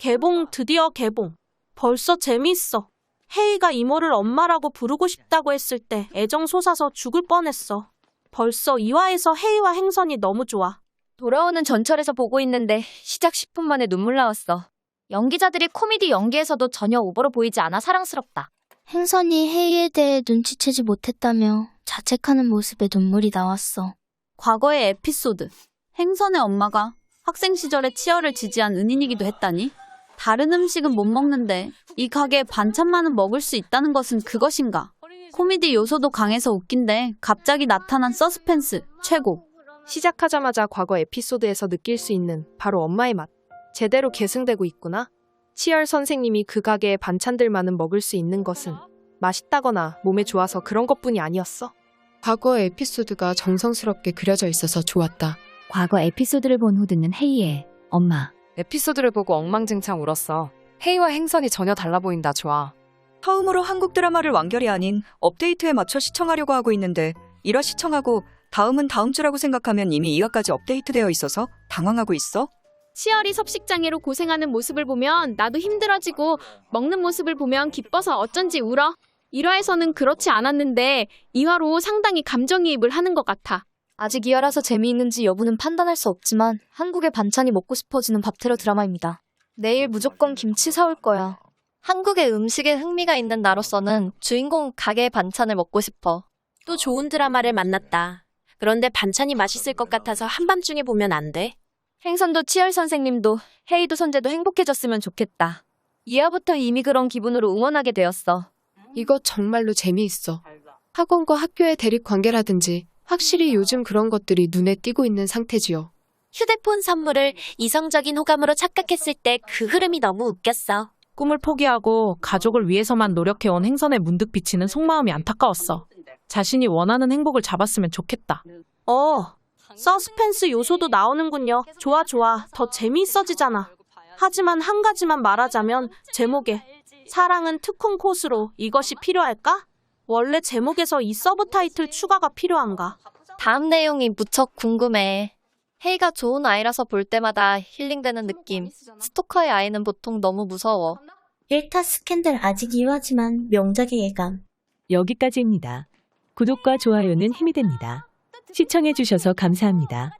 개봉 드디어 개봉. 벌써 재미있어. 혜이가 이모를 엄마라고 부르고 싶다고 했을 때 애정 솟아서 죽을 뻔했어. 벌써 2화에서 혜이와 행선이 너무 좋아. 돌아오는 전철에서 보고 있는데 시작 10분 만에 눈물 나왔어. 연기자들이 코미디 연기에서도 전혀 오버로 보이지 않아 사랑스럽다. 행선이 헤이에 대해 눈치채지 못했다며 자책하는 모습에 눈물이 나왔어. 과거의 에피소드. 행선의 엄마가 학생 시절에 치어를 지지한 은인이기도 했다니? 다른 음식은 못 먹는데 이 가게에 반찬만은 먹을 수 있다는 것은 그것인가? 코미디 요소도 강해서 웃긴데 갑자기 나타난 서스펜스 최고. 시작하자마자 과거 에피소드에서 느낄 수 있는 바로 엄마의 맛. 제대로 계승되고 있구나. 치열 선생님이 그 가게의 반찬들만은 먹을 수 있는 것은 맛있다거나 몸에 좋아서 그런 것뿐이 아니었어. 과거의 에피소드가 정성스럽게 그려져 있어서 좋았다. 과거 에피소드를 본 후 듣는 헤이의 엄마. 에피소드를 보고 엉망진창 울었어. 헤이와 행선이 전혀 달라 보인다, 좋아. 처음으로 한국 드라마를 완결이 아닌 업데이트에 맞춰 시청하려고 하고 있는데 1화 시청하고 다음은 다음 주라고 생각하면 이미 2화까지 업데이트되어 있어서 당황하고 있어? 치열이 섭식장애로 고생하는 모습을 보면 나도 힘들어지고 먹는 모습을 보면 기뻐서 어쩐지 울어. 1화에서는 그렇지 않았는데 2화로 상당히 감정이입을 하는 것 같아. 아직 이하라서 재미있는지 여부는 판단할 수 없지만 한국의 반찬이 먹고 싶어지는 밥테러 드라마입니다. 내일 무조건 김치 사올 거야. 한국의 음식에 흥미가 있는 나로서는 주인공 가게의 반찬을 먹고 싶어. 또 좋은 드라마를 만났다. 그런데 반찬이 맛있을 것 같아서 한밤중에 보면 안 돼. 행선도 치열 선생님도 헤이도 선재도 행복해졌으면 좋겠다. 이하부터 이미 그런 기분으로 응원하게 되었어. 이거 정말로 재미있어. 학원과 학교의 대립 관계라든지 확실히 요즘 그런 것들이 눈에 띄고 있는 상태지요. 휴대폰 선물을 이성적인 호감으로 착각했을 때 그 흐름이 너무 웃겼어. 꿈을 포기하고 가족을 위해서만 노력해온 행선에 문득 비치는 속마음이 안타까웠어. 자신이 원하는 행복을 잡았으면 좋겠다. 어, 서스펜스 요소도 나오는군요. 좋아, 좋아. 더 재미있어지잖아. 하지만 한 가지만 말하자면 제목에 사랑은 특훈 코스로 이것이 필요할까? 원래 제목에서 이 서브 타이틀 추가가 필요한가? 다음 내용이 무척 궁금해. 헤이가 좋은 아이라서 볼 때마다 힐링되는 느낌. 스토커의 아이는 보통 너무 무서워. 1타 스캔들 아직 2화지만 명작의 예감. 여기까지입니다. 구독과 좋아요는 힘이 됩니다. 시청해주셔서 감사합니다.